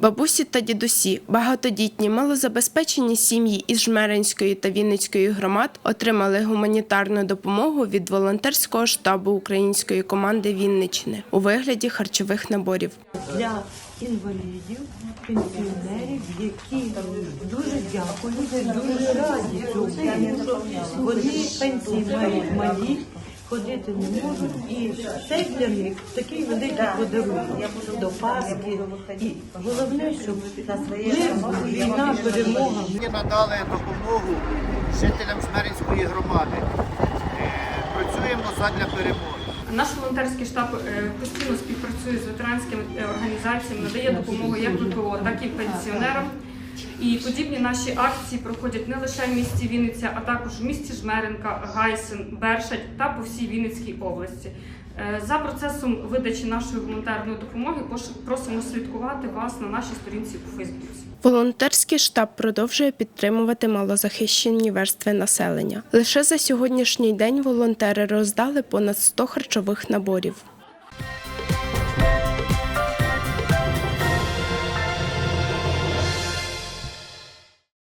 Бабусі та дідусі, багатодітні, малозабезпечені сім'ї із Жмеринської та Вінницької громад отримали гуманітарну допомогу від волонтерського штабу української команди Вінничини у вигляді харчових наборів. для інвалідів, пенсіонерів, які дуже дякують дуже раді цьому, вони пенсії мають малі, ходити не можуть, і це для них такий великий подарунок до Пасхи. І головне, щоб мир, війна, перемога. Ми надали допомогу жителям Жмеринської громади. Е, Працюємо задля перемоги. Наш волонтерський штаб е, постійно співпрацює з ветеранськими е, організаціями, надає допомогу як ВПО, так і пенсіонерам. І подібні наші акції проходять не лише в місті Вінниця, а також в місті Жмеринка, Гайсин, Бершать та по всій Вінницькій області. Е, За процесом видачі нашої гуманітарної допомоги просимо слідкувати вас на нашій сторінці у Фейсбуці. Волонтерський штаб продовжує підтримувати малозахищені верстви населення. Лише за сьогоднішній день волонтери роздали понад 100 харчових наборів.